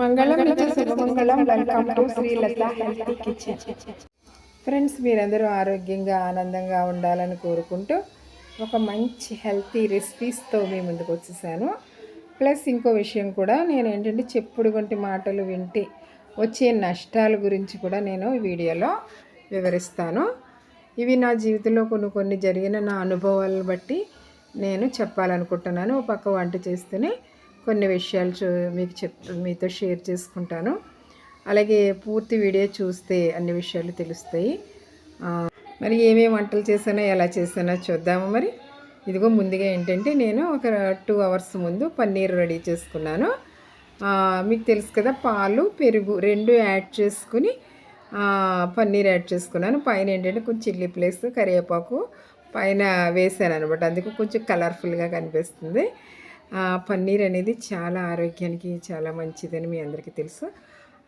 మంగళం శుభమంగళం welcome to Srilatha healthy kitchen. Friends మీరందరూ ఆరోగ్యంగా ఆనందంగా ఉండాలని కోరుకుంటూ ఒక మంచి హెల్తీ రెసిపీస్తో మీ ముందుకు వచ్చేసాను. ప్లస్ ఇంకో విషయం కూడా నేను ఏంటంటే చెప్పుడు వంటి మాటలు వింటే వచ్చే నష్టాల గురించి కూడా నేను ఈ వీడియోలో వివరిస్తాను. ఇవి నా జీవితంలో కొన్ని కొన్ని జరిగిన నా అనుభవాలను బట్టి నేను చెప్పాలనుకుంటున్నాను. ఒక పక్క వంట చేస్తూనే కొన్ని విషయాలు చూ మీకు చెప్ మీతో షేర్ చేసుకుంటాను. అలాగే పూర్తి వీడియో చూస్తే అన్ని విషయాలు తెలుస్తాయి. మరి ఏమేమి వంటలు చేశానో ఎలా చేశానో చూద్దాము మరి. ఇదిగో ముందుగా ఏంటంటే నేను ఒక టూ అవర్స్ ముందు పన్నీర్ రెడీ చేసుకున్నాను. మీకు తెలుసు కదా పాలు పెరుగు రెండు యాడ్ చేసుకుని పన్నీర్ యాడ్ చేసుకున్నాను. పైన ఏంటంటే కొంచెం చిల్లీ ప్లేస్ కరివేపాకు పైన వేసాను అనమాట అందుకు కొంచెం కలర్ఫుల్గా కనిపిస్తుంది. పన్నీర్ అనేది చాలా ఆరోగ్యానికి చాలా మంచిదని మీ అందరికీ తెలుసు.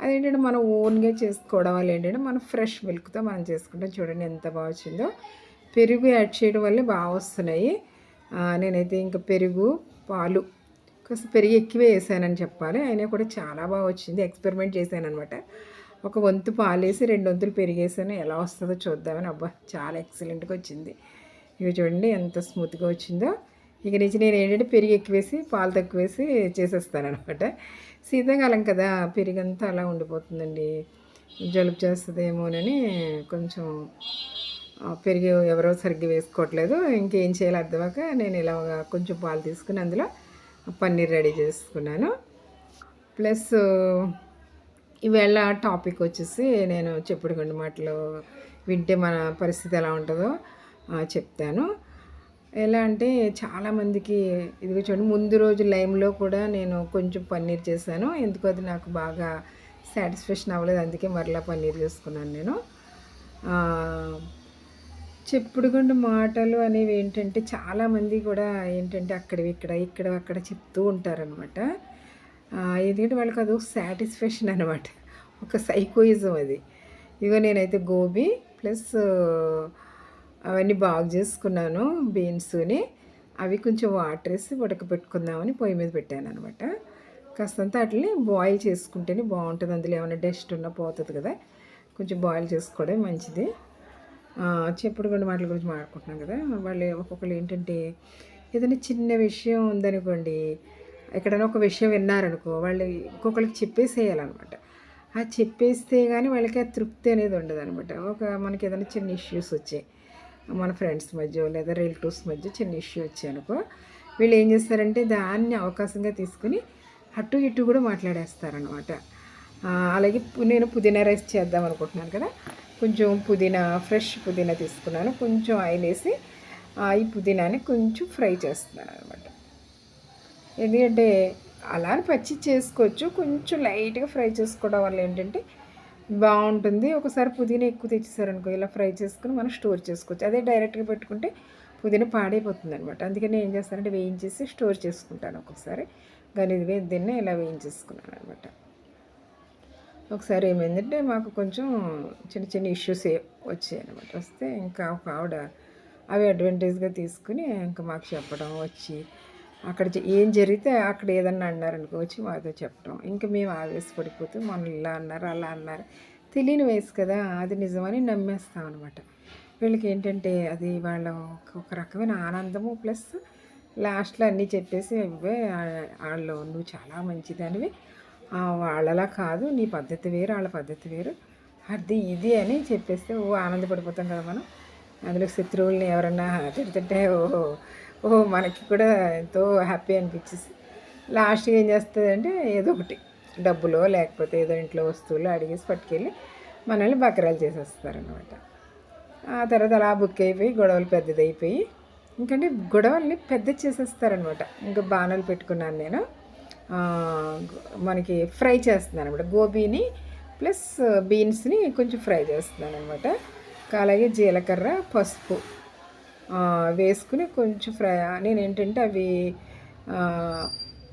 అదేంటంటే మనం ఓన్గా చేసుకోవడం వల్ల ఏంటంటే మనం ఫ్రెష్ మిల్క్తో మనం చేసుకుంటాం. చూడండి ఎంత బాగా వచ్చిందో. పెరుగు యాడ్ చేయడం వల్ల బాగా వస్తున్నాయి. నేనైతే ఇంకా పెరుగు పాలు కాస్త పెరుగు ఎక్కువే వేసానని చెప్పాలి. అయినా కూడా చాలా బాగా వచ్చింది. ఎక్స్పెరిమెంట్ చేశాను అనమాట ఒక వంతు పాలు వేసి రెండు వంతులు పెరిగేసాను ఎలా వస్తుందో చూద్దామని. అబ్బా చాలా ఎక్సలెంట్గా వచ్చింది. ఇవి చూడండి ఎంత స్మూత్గా వచ్చిందో. ఇక నుంచి నేను ఏంటంటే పెరుగు ఎక్కువేసి పాలు తక్కువేసి చేసేస్తానమాట చేసేస్తాను అనమాట శీతాకాలం కదా పెరుగంతా అలా ఉండిపోతుందండి. జలుబు చేస్తుందేమోనని కొంచెం పెరిగి పెరుగు ఎవరో సరిగ్గా వేసుకోవట్లేదు. ఇంకేం చేయాలి అర్థమాక నేను ఇలా కొంచెం పాలు తీసుకుని అందులో పన్నీర్ రెడీ చేసుకున్నాను. ప్లస్ ఈవేళ టాపిక్ వచ్చేసి నేను చెప్పుడు కొన్ని మాటలు వింటే మన పరిస్థితి ఎలా ఉంటుందో చెప్తాను. ఎలా అంటే చాలామందికి ఇదిగో చూడండి ముందు రోజు లైమ్లో కూడా నేను కొంచెం పన్నీర్ చేశాను. ఎందుకు అది నాకు బాగా సాటిస్ఫాక్షన్ అవ్వలేదు. అందుకే మరలా పన్నీర్ చేసుకున్నాను నేను. ఆ, చెప్పుడుగుండు మాటలు అనేవి ఏంటంటే చాలామంది కూడా ఏంటంటే అక్కడవి ఇక్కడ ఇక్కడ అక్కడ చెప్తూ ఉంటారనమాట ఎందుకంటే వాళ్ళకి అదొక సాటిస్ఫాక్షన్ అనమాట ఒక సైకోయిజం అది. ఇగో నేనైతే గోబీ ప్లస్ అవన్నీ బాగు చేసుకున్నాను బీన్స్ని. అవి కొంచెం వాటర్ వేసి ఉడకబెట్టుకుందామని పొయ్యి మీద పెట్టాను అనమాట కాస్తంత వాటిని బాయిల్ చేసుకుంటేనే బాగుంటుంది. అందులో ఏమైనా డస్ట్ ఉన్నా పోతుంది కదా. కొంచెం బాయిల్ చేసుకోవడం మంచిది. చెప్పుడు కొన్ని వాటి గురించి మాట్లాడుకుంటున్నాం కదా. వాళ్ళు ఒక్కొక్కరు ఏంటంటే ఏదైనా చిన్న విషయం ఉందనుకోండి ఎక్కడైనా ఒక విషయం విన్నారనుకో వాళ్ళు ఇంకొకరికి చెప్పేసేయాలన్నమాట. ఆ చెప్పేస్తే కానీ వాళ్ళకి ఆ తృప్తి అనేది ఉండదు అనమాట ఒక మనకి ఏదైనా చిన్న ఇష్యూస్ వచ్చాయి. మన ఫ్రెండ్స్ మధ్య లేదా రిలేటివ్స్ మధ్య చిన్న ఇష్యూ వచ్చాయనుకో వీళ్ళు ఏం చేస్తారంటే దాన్ని అవకాశంగా తీసుకుని అటు ఇటు కూడా మాట్లాడేస్తారనమాట అలాగే నేను పుదీనా రైస్ చేద్దాం అనుకుంటున్నాను కదా. కొంచెం పుదీనా ఫ్రెష్ పుదీనా తీసుకున్నాను. కొంచెం ఆయిల్ వేసి ఈ పుదీనాని కొంచెం ఫ్రై చేస్తున్నాను అనమాట ఎందుకంటే అలా అని పచ్చి చేసుకోవచ్చు. కొంచెం లైట్గా ఫ్రై చేసుకోవడం వల్ల ఏంటంటే బాగుంటుంది. ఒకసారి పుదీనా ఎక్కువ తెచ్చేసారనుకో ఇలా ఫ్రై చేసుకుని మనం స్టోర్ చేసుకోవచ్చు. అదే డైరెక్ట్గా పెట్టుకుంటే పుదీనా పాడైపోతుంది అనమాట అందుకని ఏం చేస్తానంటే వేయించేసి స్టోర్ చేసుకుంటాను ఒక్కొక్కసారి కానీ ఇది వే- దీన్ని ఇలా వేయించేసుకున్నాను అనమాట ఒకసారి ఏమైందంటే మాకు కొంచెం చిన్న చిన్న ఇష్యూస్ వచ్చాయి అనమాట వస్తే ఇంకా ఒక ఆవిడ అవి అడ్వాంటేజ్గా తీసుకుని ఇంకా మాకు చెప్పడం వచ్చి అక్కడ జ- ఏం జరిగితే అక్కడ ఏదన్నా అన్నారనుకో వచ్చి మాతో చెప్పడం ఇంకా మేము ఆవేశపడిపోతూ మనం ఇలా అన్నారు అలా అన్నారు. తెలియని వయసు కదా అది నిజమని నమ్మేస్తాం అనమాట వీళ్ళకి ఏంటంటే అది వాళ్ళ ఒక- రకమైన ఆనందము ప్లస్ లాస్ట్లో అన్నీ చెప్పేసి "అబ్బే, వాళ్ళు నువ్వు చాలా మంచిదానివి. వాళ్ళలా కాదు నీ పద్ధతి వేరు వాళ్ళ పద్ధతి వేరు. అది ఇది అని చెప్పేస్తే ఓ ఆనందపడిపోతాం కదా మనం. అందులో శత్రువుల్ని ఎవరన్నా తిడుతుంటే ఓహో ఓహో మనకి కూడా ఎంతో హ్యాపీ అనిపించేసి. లాస్ట్గా ఏం చేస్తుందంటే ఏదో ఒకటి. డబ్బులో లేకపోతే ఏదో ఇంట్లో వస్తువులు అడిగేసి పట్టుకెళ్ళి మనల్ని బకరాలు చేసేస్తారనమాట ఆ తర్వాత అలా బుక్ అయిపోయి గొడవలు పెద్దదైపోయి ఇంకంటే గొడవల్ని పెద్ద చేసేస్తారనమాట ఇంకా బాణాలు పెట్టుకున్నాను నేను. మనకి ఫ్రై చేస్తున్నాను అనమాట గోబీని ప్లస్ బీన్స్ని కొంచెం ఫ్రై చేస్తున్నాను అనమాట అలాగే జీలకర్ర పసుపు వేసుకుని కొంచెం ఫ్రై నేను ఏంటంటే అవి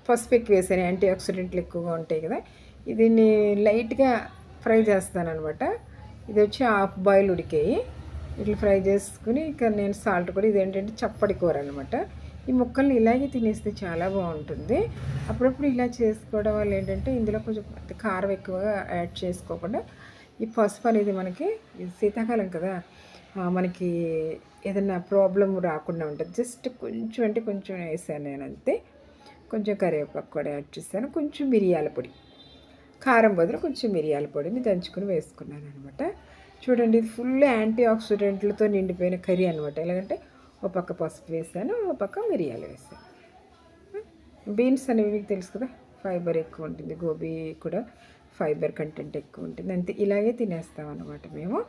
పసుపు ఎక్కువ వేసాను యాంటీ ఆక్సిడెంట్లు ఎక్కువగా ఉంటాయి కదా దీన్ని లైట్గా ఫ్రై చేస్తాను అనమాట ఇది వచ్చి హాఫ్ బాయిల్ ఉడికాయి ఇట్లా ఫ్రై చేసుకుని ఇక నేను సాల్ట్ కూడా ఇది ఏంటంటే చప్పడి కూర అనమాట ఈ ముక్కల్ని ఇలాగే తినేస్తే చాలా బాగుంటుంది. అప్పుడప్పుడు ఇలా చేసుకోవడం వల్ల ఏంటంటే ఇందులో కొంచెం కారం ఎక్కువగా యాడ్ చేసుకోకుండా ఈ పసుపు అనేది మనకి శీతాకాలం కదా మనకి ఏదైనా ప్రాబ్లం రాకుండా ఉంటుంది. జస్ట్ కొంచెం అంటే కొంచెం వేసాను నేను అంతే కొంచెం కరివేపాకు కూడా యాడ్ చేశాను. కొంచెం మిరియాల పొడి. కారం బదులు కొంచెం మిరియాల పొడిని దంచుకుని వేసుకున్నాను అనమాట చూడండి ఇది ఫుల్ యాంటీ ఆక్సిడెంట్లతో నిండిపోయిన కర్రీ అనమాట ఎలాగంటే ఒక పక్క పసుపు వేసాను ఒక పక్క మిరియాలు వేసాను. బీన్స్ అనేవి మీకు తెలుసు కదా? ఫైబర్ ఎక్కువ ఉంటుంది గోబీ కూడా. ఫైబర్ కంటెంట్ ఎక్కువ ఉంటుంది. అంతే ఇలాగే తినేస్తాం అనమాట మేము.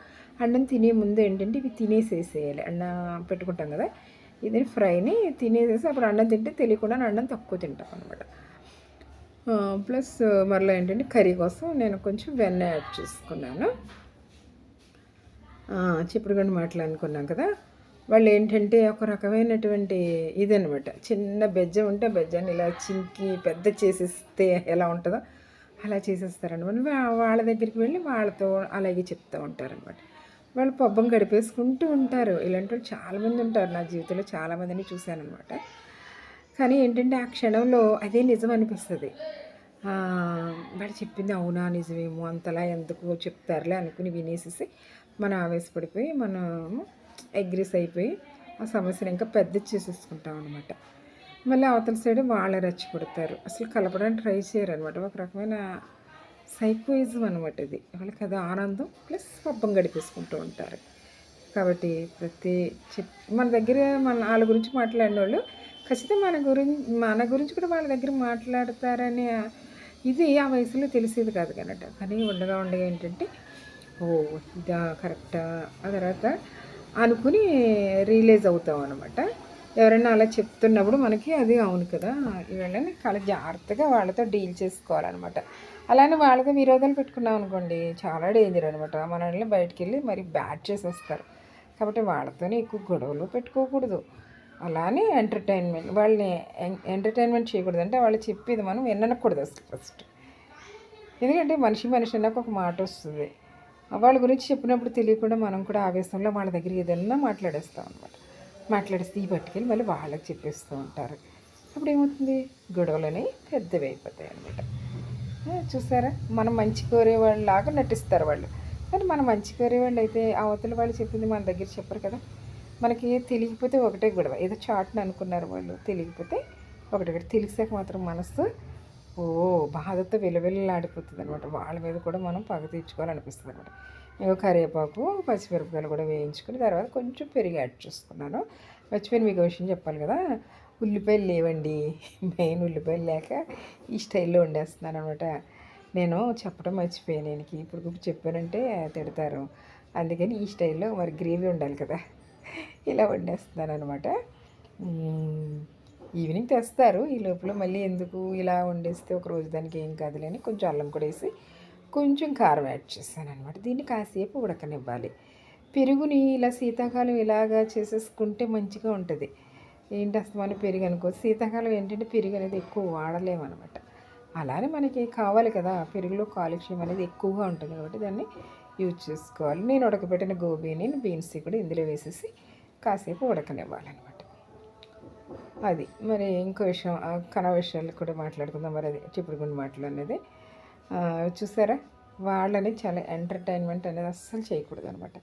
అన్నం తినే ముందు ఏంటంటే ఇవి తినేసేసేయాలి. అన్నం పెట్టుకుంటాం కదా ఇది ఫ్రైని తినేసేసి అప్పుడు అన్నం తింటే తెలియకుండా అన్నం తక్కువ తింటాం అనమాట ప్లస్ మరలా ఏంటంటే కర్రీ కోసం నేను కొంచెం వెన్న యాడ్ చేసుకున్నాను. చిప్పుడుగండి మాటలు అనుకున్నాం కదా వాళ్ళు ఏంటంటే ఒక రకమైనటువంటి ఇదనమాట చిన్న బెజ్జం ఉంటే బెజ్జాన్ని ఇలా చింకి పెద్ద చేసేస్తే ఎలా ఉంటుందో అలా చేసేస్తారనమాట వాళ్ళ దగ్గరికి వెళ్ళి వాళ్ళతో అలాగే చెప్తూ ఉంటారనమాట వాళ్ళు పబ్బం గడిపేసుకుంటూ ఉంటారు. ఇలాంటి వాళ్ళు చాలామంది ఉంటారు. నా జీవితంలో చాలామందిని చూశానమాట కానీ ఏంటంటే ఆ క్షణంలో అదే నిజం అనిపిస్తుంది. వాడు చెప్పింది అవునా నిజమేమో అంతలా ఎందుకు చెప్తారులే అనుకుని వినేసేసి మనం ఆవేశపడిపోయి మనం అగ్రెస్ అయిపోయి ఆ సమస్యను ఇంకా పెద్ద చేసేసుకుంటాం అనమాట మళ్ళీ అవతల సైడ్ వాళ్ళే రెచ్చగొడతారు అసలు కలపడానికి ట్రై చేయరు అనమాట ఒక రకమైన సైకోయిజం అనమాట ఇది. వాళ్ళకి అది ఆనందం ప్లస్ పబ్బం గడిపేసుకుంటూ ఉంటారు. కాబట్టి ప్రతి చెప్ మన దగ్గర మన వాళ్ళ గురించి మాట్లాడిన వాళ్ళు ఖచ్చితంగా మన గురించి మన గురించి కూడా వాళ్ళ దగ్గర మాట్లాడతారని ఇది ఆ వయసులో తెలిసేది కాదు కనట. కానీ ఉండగా ఉండగా ఏంటంటే ఓ ఇదా కరెక్టా? ఆ తర్వాత అనుకుని రియలైజ్ అవుతాం అనమాట. ఎవరైనా అలా చెప్తున్నప్పుడు మనకి అది అవును కదా. వీళ్ళని చాలా జాగ్రత్తగా వాళ్ళతో డీల్ చేసుకోవాలన్నమాట. అలానే వాళ్ళతో విరోధాలు పెట్టుకున్నాం అనుకోండి చాలా డేంజర్ అనమాట మనల్ని బయటికి వెళ్ళి మరి బ్యాడ్ చేసేస్తారు. కాబట్టి వాళ్ళతోనే ఎక్కువ గొడవలు పెట్టుకోకూడదు. అలానే ఎంటర్టైన్మెంట్ వాళ్ళని ఎంటర్టైన్మెంట్ చేయకూడదు. అంటే వాళ్ళు చెప్పేది మనం వినకూడదు అసలు ఫస్ట్ ఎందుకంటే మనిషి మనిషి అన్నాక ఒక మాట వస్తుంది. వాళ్ళ గురించి చెప్పినప్పుడు తెలియకుండా మనం కూడా ఆవేశంలో వాళ్ళ దగ్గర ఏదన్నా మాట్లాడేస్తాం అనమాట మాట్లాడిస్తే ఈ పట్టుకెళ్ళి మళ్ళీ వాళ్ళకి చెప్పేస్తూ ఉంటారు. అప్పుడు ఏమవుతుంది గొడవలని పెద్దవి అయిపోతాయి అనమాట చూసారా? మనం మంచి కోరేవాళ్ళలాగా నటిస్తారు వాళ్ళు. కానీ మనం మంచి కోరేవాళ్ళు అయితే అవతల వాళ్ళు చెప్పింది మన దగ్గర చెప్పరు కదా. మనకి తెలియకపోతే ఒకటే గొడవ. ఏదో చాట్ని అనుకున్నారు వాళ్ళు. తెలియకపోతే ఒకటి తెలిసాక మాత్రం మనసు ఓ బాధతో విలవిల్లాడిపోతుంది అనమాట వాళ్ళ మీద కూడా మనం పగ తీర్చుకోవాలనిపిస్తుంది అనమాట కరివేపాకు పచ్చిమిరపకాయలు కూడా వేయించుకుని తర్వాత కొంచెం పెరిగి యాడ్ చేసుకున్నాను. మర్చిపోయిన మీకు విషయం చెప్పాలి కదా ఉల్లిపాయలు లేవండి. మెయిన్ ఉల్లిపాయలు లేక ఈ స్టైల్లో వండేస్తున్నాను అనమాట నేను చెప్పడం మర్చిపోయాను నేను ఇప్పుడు చెప్పానంటే తిడతారు. అందుకని ఈ స్టైల్లో మరి గ్రేవీ ఉండాలి కదా ఇలా వండేస్తున్నాను అనమాట ఈవినింగ్ తెస్తారు ఈ లోపల మళ్ళీ ఎందుకు ఇలా వండేస్తే ఒక రోజు దానికి ఏం కాదులేని కొంచెం అల్లం కూడా వేసి కొంచెం కారం యాడ్ చేస్తాను అనమాట దీన్ని కాసేపు ఉడకనివ్వాలి. పెరుగుని ఇలా శీతాకాలం ఇలాగా చేసేసుకుంటే మంచిగా ఉంటుంది. ఏంటి మన పెరుగు అనుకో శీతాకాలం ఏంటంటే పెరుగు అనేది ఎక్కువ వాడలేమన్నమాట. అలానే మనకి కావాలి కదా పెరుగులో కాలుష్యం అనేది ఎక్కువగా ఉంటుంది కాబట్టి దాన్ని యూజ్ చేసుకోవాలి. నేను ఉడకబెట్టిన గోబీని బీన్స్ కూడా ఇందులో వేసేసి కాసేపు ఉడకనివ్వాలన్నమాట. అది. మరి ఇంకో విషయం కన విషయాలు కూడా మాట్లాడుకుందాం. మరి అది చిప్పుడు గుండి మాటలు అనేది. చూసారా? వాళ్ళని చాలా ఎంటర్టైన్మెంట్ అనేది అస్సలు చేయకూడదు అనమాట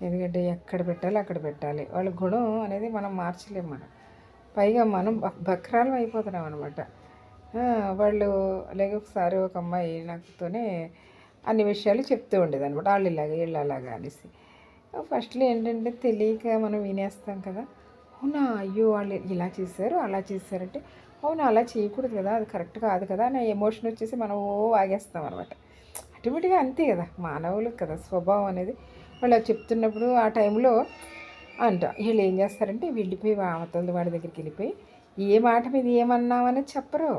ఎందుకంటే ఎక్కడ పెట్టాలి అక్కడ పెట్టాలి. వాళ్ళ గుణం అనేది మనం మార్చలేము మనం. పైగా మనం బక్రాలు అయిపోతున్నాం అనమాట వాళ్ళు లేక ఒకసారి ఒక అమ్మాయి నాకుతోనే అన్ని విషయాలు చెప్తూ ఉండేది అనమాట వాళ్ళు ఇలాగా వీళ్ళు అలాగా అనేసి. ఫస్ట్లో ఏంటంటే తెలియక మనం వినేస్తాం కదా. అవునా? అయ్యో! వాళ్ళు ఇలా చేశారు అలా చేశారంటే అవును అలా చేయకూడదు కదా అది కరెక్ట్ కాదు కదా నా ఎమోషన్ వచ్చేసి మనం ఓ ఆగేస్తాం అనమాట. ఆటోమేటిక్గా అంతే కదా మానవులు కదా స్వభావం అనేది. వాళ్ళు చెప్తున్నప్పుడు ఆ టైంలో అంట వీళ్ళు ఏం చేస్తారంటే వెళ్ళిపోయి అవతల వాడి దగ్గరికి వెళ్ళిపోయి ఏ మాట మీద ఏమన్నామని చెప్పరు.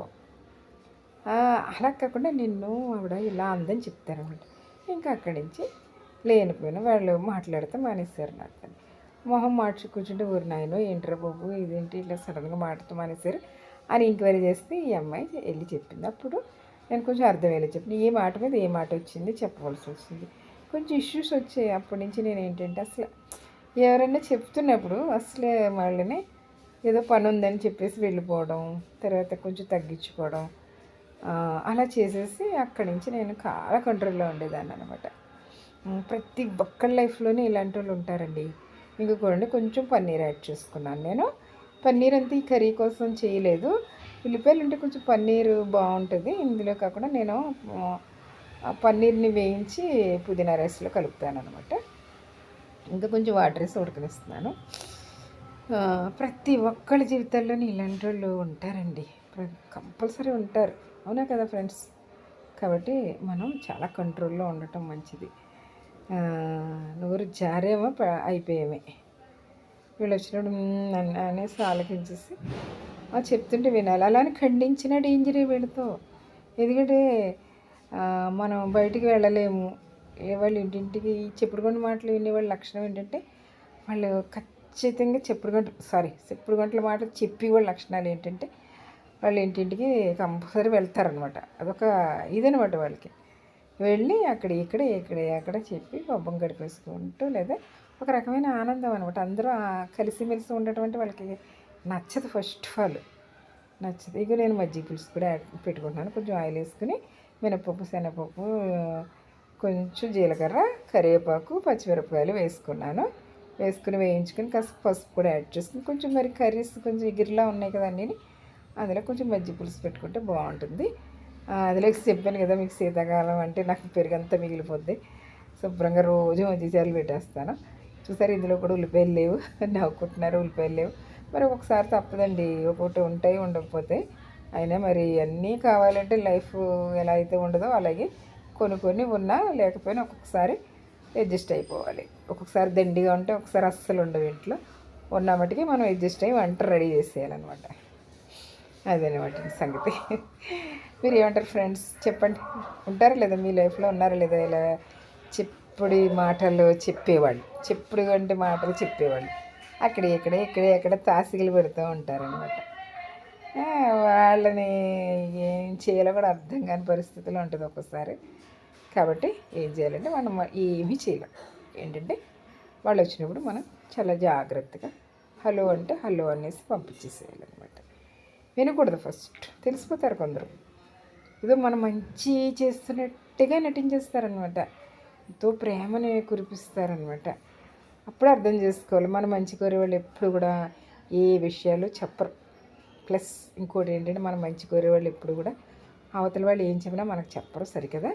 అలా కాకుండా నిన్ను ఆవిడ ఇలా అందని చెప్తారనమాట. ఇంకా అక్కడి నుంచి లేనిపోయిన వాళ్ళు మాట్లాడితే మానేశారు నాకు మొహం మార్చి కూర్చుంటే ఊరి నాయన ఏంట్రా బాబు ఇదేంటి ఇలా సడన్గా మాట్లాడుతూ మానేశారు? అని ఎంక్వైరీ చేస్తే ఈ అమ్మాయి వెళ్ళి చెప్పింది. అప్పుడు నేను కొంచెం అర్థమయ్యేలా చెప్పిన ఏ మాట మీద ఏ మాట వచ్చింది చెప్పవలసి వచ్చింది. కొంచెం ఇష్యూస్ వచ్చాయి అప్పటి నుంచి నేను ఏంటంటే అసలు ఎవరైనా చెప్తున్నప్పుడు అసలే వాళ్ళని ఏదో పని ఉందని చెప్పేసి వెళ్ళిపోవడం తర్వాత కొంచెం తగ్గించుకోవడం అలా చేసేసి అక్కడి నుంచి నేను చాలా కంట్రోల్లో ఉండేదాన్ని అనమాట ప్రతి ఒక్కరి లైఫ్లోనే ఇలాంటి వాళ్ళు ఉంటారండి. ఇంకా కొంచెం పన్నీర్ యాడ్ చేసుకున్నాను నేను. పన్నీర్ అంతా ఈ కర్రీ కోసం చేయలేదు. ఉల్లిపాయలు ఉంటే కొంచెం పన్నీర్ బాగుంటుంది. ఇందులో కాకుండా నేను ఆ, పన్నీర్ని వేయించి పుదీనా రైస్లో కలుపుతాను అనమాట ఇంకా కొంచెం వాటర్ వేసి ఉడకనిస్తున్నాను. ప్రతి ఒక్కళ్ళ జీవితాల్లోని ఇలాంటి వాళ్ళు ఉంటారండి కంపల్సరీ ఉంటారు. అవునా కదా ఫ్రెండ్స్? కాబట్టి మనం చాలా కంట్రోల్లో ఉండటం మంచిది. నోరు జారేమో అయిపోయేమే అయిపోయామే. వీళ్ళు వచ్చినప్పుడు అన్న అనేసి ఆలకించేసి ఆ చెప్తుంటే వినాలి. అలానే ఖండించిన డేంజరే వీళ్ళతో. ఎందుకంటే మనం బయటికి వెళ్ళలేము. వాళ్ళు వాళ్ళ ఇంటింటికి చెప్పుడుగొండ మాటలు వినేవాళ్ళ లక్షణం ఏంటంటే వాళ్ళు ఖచ్చితంగా చెప్పుడుగంట సారీ చెప్పుడు గంటల మాటలు చెప్పి వాళ్ళ లక్షణాలు ఏంటంటే వాళ్ళు ఇంటింటికి కంపల్సరీ వెళ్తారనమాట అదొక ఇదనమాట వాళ్ళకి. వెళ్ళి అక్కడ ఇక్కడ ఇక్కడ అక్కడ చెప్పి పబ్బం గడిపేసుకుంటూ లేదా ఒక రకమైన ఆనందం అనమాట అందరూ కలిసిమెలిసి ఉండటం వాళ్ళకి నచ్చదు ఫస్ట్ ఆఫ్ ఆల్. నచ్చదు. ఇక నేను మజ్జిగ పులుసు కూడా యాడ్ పెట్టుకుంటున్నాను. కొంచెం ఆయిల్ వేసుకుని మినపప్పు శనగపప్పు కొంచెం జీలకర్ర కరివేపాకు పచ్చిమిరపకాయలు వేసుకున్నాను. వేసుకుని వేయించుకుని కాస్త పసుపు కూడా యాడ్ చేసుకుని కొంచెం మరి కర్రీస్ కొంచెం ఎగిరిలా ఉన్నాయి కదా అందులో కొంచెం మజ్జి పులుసు పెట్టుకుంటే బాగుంటుంది. ఆ, చెప్పాను కదా మీకు శీతాకాలం అంటే నాకు పెరుగంతా మిగిలిపోద్ది. శుభ్రంగా రోజు మజ్జిగచారులు పెట్టేస్తాను. చూసారు ఇందులో కూడా ఉల్లిపాయలు లేవు. నవ్వుకుంటున్నారు ఉల్లిపాయలు లేవు. మరి ఒక్కొక్కసారి తప్పదండి ఒక్కొక్కటి ఉంటాయి ఉండకపోతే. అయినా మరి అన్నీ కావాలంటే లైఫ్ ఎలా అయితే ఉండదో అలాగే కొన్ని కొన్ని ఉన్నా లేకపోయినా ఒక్కొక్కసారి అడ్జస్ట్ అయిపోవాలి. ఒక్కొక్కసారి దండిగా ఉంటే ఒకసారి అస్సలు ఉండవు ఇంట్లో. ఉన్న మటుకి మనం అడ్జస్ట్ అయ్యి వంట రెడీ చేసేయాలన్నమాట. అదేనమాట సంగతి. మీరు ఏమంటారు ఫ్రెండ్స్? చెప్పండి. ఉంటారా లేదా మీ లైఫ్లో? ఉన్నారా లేదా? ఇలా చెప్ చెప్పుడు మాటలు చెప్పేవాళ్ళు. చెప్పుడు వంటి మాటలు చెప్పేవాళ్ళు. అక్కడ ఇక్కడ ఇక్కడ ఎక్కడ తాసికలు పెడుతూ ఉంటారనమాట వాళ్ళని ఏం చేయాలో కూడా అర్థం కాని పరిస్థితిలో ఉంటుంది ఒక్కోసారి. కాబట్టి ఏం చేయాలంటే మనం ఏమీ చేయలేం. ఏంటంటే వాళ్ళు వచ్చినప్పుడు మనం చాలా జాగ్రత్తగా హలో అంటే హలో అనేసి పంపించేసేయాలన్నమాట. వినకూడదు ఫస్ట్. తెలిసిపోతారు కొందరు. ఏదో మనం మంచి చేస్తున్నట్టుగా నటించేస్తారనమాట ఎంతో ప్రేమని కురిపిస్తారనమాట అప్పుడు అర్థం చేసుకోవాలి. మన మంచి కోరే వాళ్ళు ఎప్పుడు కూడా ఏ విషయాలు చెప్పరు. ప్లస్ ఇంకోటి ఏంటంటే మన మంచి కోరే వాళ్ళు ఎప్పుడు కూడా అవతల వాళ్ళు ఏం చెప్పినా మనకు చెప్పరు సరికదా?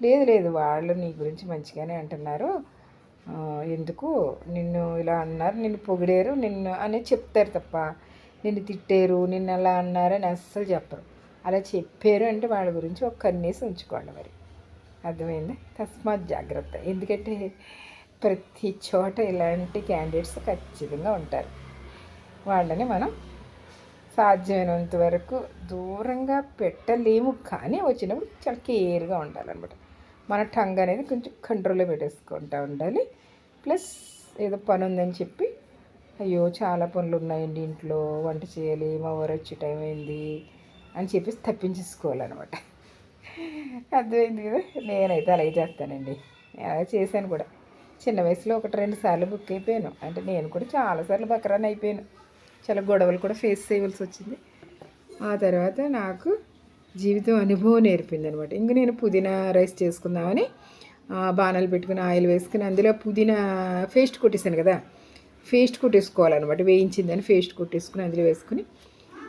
లేదు లేదు. వాళ్ళు నీ గురించి మంచిగానే అంటున్నారు. ఎందుకు? నిన్ను ఇలా అన్నారు. నిన్ను పొగిడారు. నిన్ను అని చెప్తారు తప్ప నిన్ను తిట్టారు నిన్ను అలా అన్నారని అస్సలు చెప్పరు. అలా చెప్పారు అంటే వాళ్ళ గురించి ఒక కన్నేసి ఉంచుకోండి మరి. అర్థమైందా? తస్మాత్ జాగ్రత్త. ఎందుకంటే ప్రతి చోట ఇలాంటి క్యాండిడేట్స్ ఖచ్చితంగా ఉంటారు. వాళ్ళని మనం సాధ్యమైనంత వరకు దూరంగా పెట్టలేము. కానీ వచ్చినప్పుడు చాలా కేర్గా ఉండాలన్నమాట. మన టంగ్ అనేది కొంచెం కంట్రోల్లో పెట్టేసుకుంటూ ఉండాలి. ప్లస్ ఏదో పని ఉందని చెప్పి అయ్యో చాలా పనులు ఉన్నాయండి ఇంట్లో వంట చేయాలి మా ఊరు వచ్చే టైం అయింది అని చెప్పేసి తప్పించేసుకోవాలన్నమాట. అర్థమైంది కదా. నేనైతే అలాగే చేస్తానండి. నేను అలా చేశాను కూడా. చిన్న వయసులో ఒకటి రెండు సార్లు బుక్ అయిపోయాను. అంటే నేను కూడా చాలాసార్లు బకరాన్ అయిపోయాను. చాలా గొడవలు కూడా ఫేస్ చేయవలసి వచ్చింది. ఆ తర్వాత నాకు జీవితం అనుభవం నేర్పింది అనమాట ఇంక నేను పుదీనా రైస్ చేసుకుందామని బాణాలు పెట్టుకుని ఆయిల్ వేసుకుని అందులో పుదీనా పేస్ట్ కొట్టేశాను కదా. పేస్ట్ కొట్టేసుకోవాలన్నమాట. వేయించిందని పేస్ట్ కొట్టేసుకుని అందులో వేసుకుని.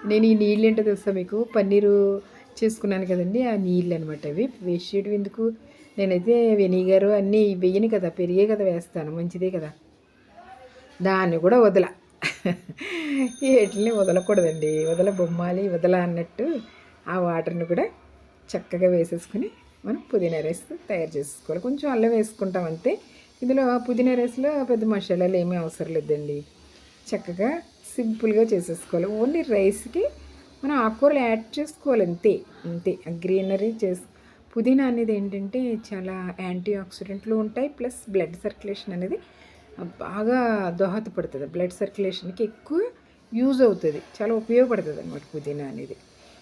నేను ఈ నీళ్ళు ఏంటో తెలుసా మీకు? పన్నీరు చేసుకున్నాను కదండి ఆ నీళ్ళు అనమాట అవి. వేస్ట్ చేయడం ఎందుకు? నేనైతే వెనిగర్ అన్నీ వెయ్యను కదా పెరిగే కదా వేస్తాను మంచిదే కదా. దాన్ని కూడా వదల. వీటిని వదలకూడదండి వదల బొమ్మాలి వదల అన్నట్టు ఆ వాటర్ని కూడా చక్కగా వేసేసుకుని మనం పుదీనా రైస్ తయారు చేసుకోవాలి. కొంచెం అల్లం వేసుకుంటాం అంతే. ఇందులో పుదీనా రైస్లో పెద్ద మసాలాలు ఏమీ అవసరం లేదండి. చక్కగా సింపుల్గా చేసేసుకోవాలి. ఓన్లీ రైస్కి మనం ఆకుకూరలు యాడ్ చేసుకోవాలి అంతే. అంతే. గ్రీనరీ చేసు పుదీనా అనేది ఏంటంటే చాలా యాంటీ ఆక్సిడెంట్లు ఉంటాయి ప్లస్ బ్లడ్ సర్క్యులేషన్ అనేది బాగా దోహదపడుతుంది. బ్లడ్ సర్క్యులేషన్కి ఎక్కువ యూజ్ అవుతుంది. చాలా ఉపయోగపడుతుంది అనమాట పుదీనా అనేది.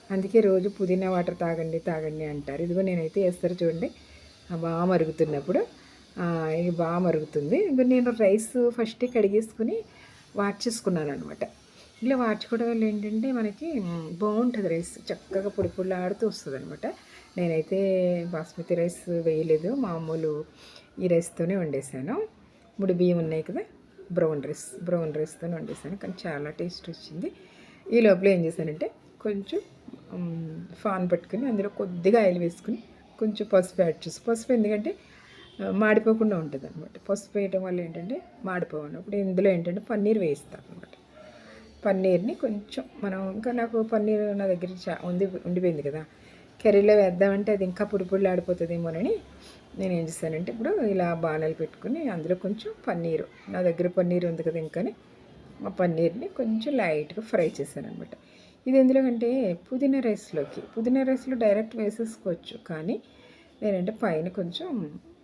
అందుకే రోజు పుదీనా వాటర్ తాగండి తాగండి అంటారు. ఇదిగో నేనైతే వేస్తారు చూడండి. బాగా మరుగుతున్నప్పుడు. ఇది బాగా మరుగుతుంది. ఇంక నేను రైస్ ఫస్టే కడిగేసుకుని వార్చేసుకున్నాను అనమాట ఇలా వాడ్చుకోవడం వల్ల ఏంటంటే మనకి బాగుంటుంది రైస్. చక్కగా పొడి పొడి ఆడుతూ వస్తుంది అనమాట నేనైతే బాస్మతి రైస్ వేయలేదు. మామూలు ఈ రైస్తోనే వండేసాను ముడి బియ్యం ఉన్నాయి కదా బ్రౌన్ రైస్ బ్రౌన్ రైస్తోనే వండేసాను కానీ చాలా టేస్ట్ వచ్చింది. ఈ లోపల ఏం చేశానంటే కొంచెం ఫాన్ పట్టుకుని అందులో కొద్దిగా ఆయిల్ వేసుకుని కొంచెం పసుపు యాడ్ చేసి పసుపు ఎందుకంటే మాడిపోకుండా ఉంటుంది అనమాట పసుపు వేయటం వల్ల ఏంటంటే మాడిపోవాలి అప్పుడు ఇందులో ఏంటంటే పన్నీర్ వేయిస్తాను అనమాట పన్నీర్ని కొంచెం మనం ఇంకా నాకు పన్నీర్ నా దగ్గర చా ఉంది ఉండిపోయింది కదా. కర్రీలో వేద్దామంటే అది ఇంకా పుడిపుళ్ళు ఆడిపోతుందేమోనని నేను ఏం చేశానంటే ఇప్పుడు ఇలా బాణాలు పెట్టుకుని అందులో కొంచెం పన్నీరు నా దగ్గర పన్నీర్ ఉంది కదా ఇంకా ఆ పన్నీర్ని కొంచెం లైట్గా ఫ్రై చేశాను అనమాట ఇది ఎందులోకంటే పుదీనా రైస్లోకి పుదీనా రైస్లో డైరెక్ట్ వేసేసుకోవచ్చు కానీ నేనంటే పైన కొంచెం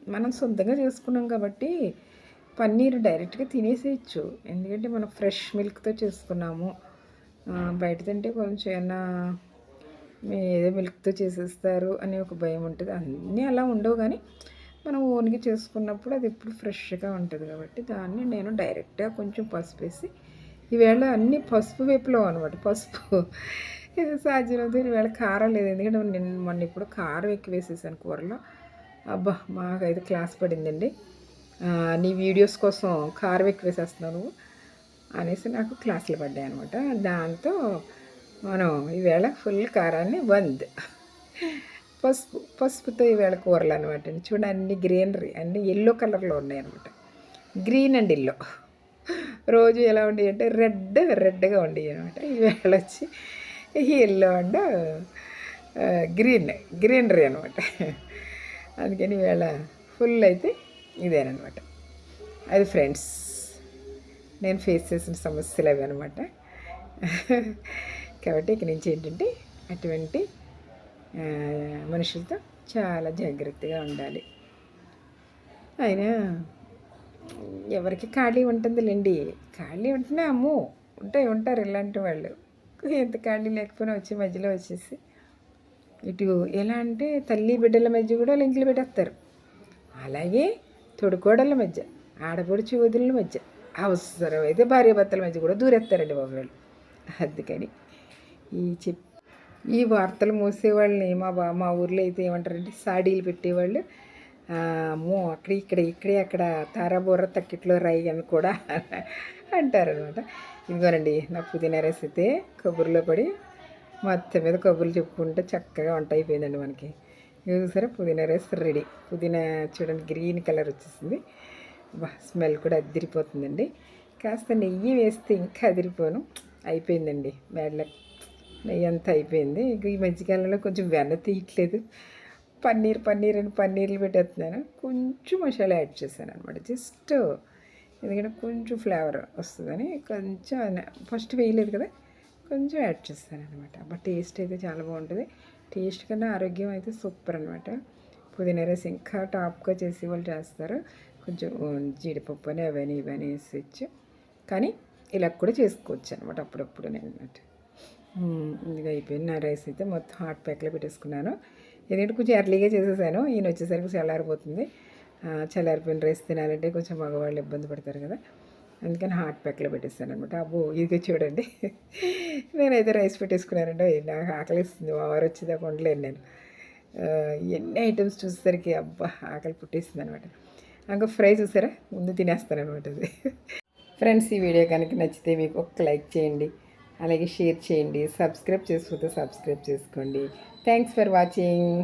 మనం సొంతంగా చేసుకున్నాం కాబట్టి పన్నీర్ డైరెక్ట్గా తినేసేయచ్చు ఎందుకంటే మనం ఫ్రెష్ మిల్క్తో చేసుకున్నాము. బయట తింటే కొంచెం ఏమన్నా మీ ఏదో మిల్క్తో చేసేస్తారు అనే ఒక భయం ఉంటుంది. అన్నీ అలా ఉండవు కానీ మనం ఓన్గా చేసుకున్నప్పుడు అది ఎప్పుడు ఫ్రెష్గా ఉంటుంది కాబట్టి దాన్ని నేను డైరెక్ట్గా కొంచెం పసుపు వేసి ఈవేళ అన్నీ పసుపు వేపులో అనమాట. పసుపు సాధ్యమైతే ఈవేళ కారం లేదు. ఎందుకంటే నేను మొన్న ఇప్పుడు కారం ఎక్కువ వేసేసాను కూరలో. అబ్బా మాకైతే క్లాస్ పడిందండి. నీ వీడియోస్ కోసం కారం ఎక్కువ వేసేస్తున్నావు నువ్వు అనేసి నాకు క్లాసులు పడ్డాయి అనమాట దాంతో మనం ఈవేళ ఫుల్ కారాన్ని వంద్. పసుపు పసుపుతో ఈవేళ కూరలు అనమాట చూడండి అన్ని గ్రీనరీ అన్ని ఎల్లో కలర్లో ఉన్నాయి అనమాట గ్రీన్ అండ్ ఎల్లో. రోజు ఎలా ఉండేవి అంటే రెడ్ రెడ్గా ఉండేవి అనమాట ఈవేళ వచ్చి ఎల్లో అండ్ గ్రీన్ గ్రీనరీ అనమాట అందుకని ఈవేళ ఫుల్ అయితే ఇదేనమాట. అది ఫ్రెండ్స్ నేను ఫేస్ చేసిన సమస్యలు అవి అనమాట. కాబట్టి ఇక నుంచి ఏంటంటే అటువంటి మనుషులతో చాలా జాగ్రత్తగా ఉండాలి. అయినా ఎవరికి ఖాళీ ఉంటుందిలేండి. ఖాళీ ఉంటేనే అమ్ము ఉంటాయి ఉంటారు ఇలాంటి వాళ్ళు. ఎంత ఖాళీ లేకపోయినా వచ్చి మధ్యలో వచ్చేసి ఇటు ఎలా అంటే తల్లి బిడ్డల మధ్య కూడా లింకులు పెట్టేస్తారు. అలాగే తొడుకోడళ్ళ మధ్య ఆడపడుచు వదిలిన మధ్య అవసరమైతే భార్యాభర్తల మధ్య కూడా దూరేస్తారండి బాబు వాళ్ళు అందుకని ఈ చెప్ ఈ వార్తలు మోసేవాళ్ళని మా బా మా ఊర్లో అయితే ఏమంటారంటే సాడీలు పెట్టేవాళ్ళు. అమ్మో అక్కడ ఇక్కడ ఇక్కడే అక్కడ తారాబోర తక్కిట్లో రై అని కూడా అంటారనమాట ఇదిగోనండి నా పుదీనా రైస్ అయితే కబుర్లో పడి మొత్తం మీద కబుర్లు చెప్పుకుంటే చక్కగా వంట అయిపోయిందండి మనకి. ఇది చూసారా? పుదీనా రైస్ రెడీ. పుదీనా చూడండి గ్రీన్ కలర్ వచ్చేసింది. స్మెల్ కూడా అదిరిపోతుందండి. కాస్త నెయ్యి వేస్తే ఇంకా అదిరిపోను. అయిపోయిందండి మేడల. నెయ్యి అంతా అయిపోయింది. ఇంక ఈ మధ్యకాలంలో కొంచెం వెన్న తీయట్లేదు. పన్నీర్ పన్నీర్ అని పన్నీర్లు పెట్టేస్తున్నాను. కొంచెం మసాలా యాడ్ చేశాను అనమాట జస్ట్ ఎందుకంటే కొంచెం ఫ్లేవర్ వస్తుందని కొంచెం ఫస్ట్ వేయలేదు కదా? కొంచెం యాడ్ చేస్తాను అనమాట బట్ టేస్ట్ అయితే చాలా బాగుంటుంది. టేస్ట్ కన్నా ఆరోగ్యం అయితే సూపర్ అనమాట పుదీనా రైస్ ఇంకా టాప్గా చేసి వాళ్ళు చేస్తారు. కొంచెం జీడిపప్పు అని అవని ఇవని వేసి ఇచ్చి. కానీ ఇలా కూడా చేసుకోవచ్చు అనమాట అప్పుడప్పుడు నేను అన్నట్టు. ఇది అయిపోయింది. నా రైస్ అయితే మొత్తం హాట్ ప్యాక్లో పెట్టేసుకున్నాను. ఎందుకంటే కొంచెం ఎర్లీగా చేసేసాను. ఈయన వచ్చేసరికి చల్లారిపోతుంది. చల్లారిపోయిన రైస్ తినాలంటే కొంచెం మగవాళ్ళు ఇబ్బంది పడతారు కదా. అందుకని హాట్ ప్యాక్లో పెట్టేస్తాను అనమాట అబ్బో ఇది చూడండి. నేనైతే రైస్ పెట్టేసుకున్నానండి. నాకు ఆకలిస్తుంది. మా వారు వచ్చేదాకా ఉండలేను నేను. ఎన్ని ఐటమ్స్ చూసేసరికి అబ్బా ఆకలి పుట్టేసింది అనమాట ఇంకా ఫ్రై చూసారా? ముందు తినేస్తాను అనమాట అది. ఫ్రెండ్స్ ఈ వీడియో కనుక నచ్చితే మీకు ఒక లైక్ చేయండి. అలాగే షేర్ చేయండి. సబ్స్క్రైబ్ చేసుకుంటే సబ్స్క్రైబ్ చేసుకోండి. Thanks for watching.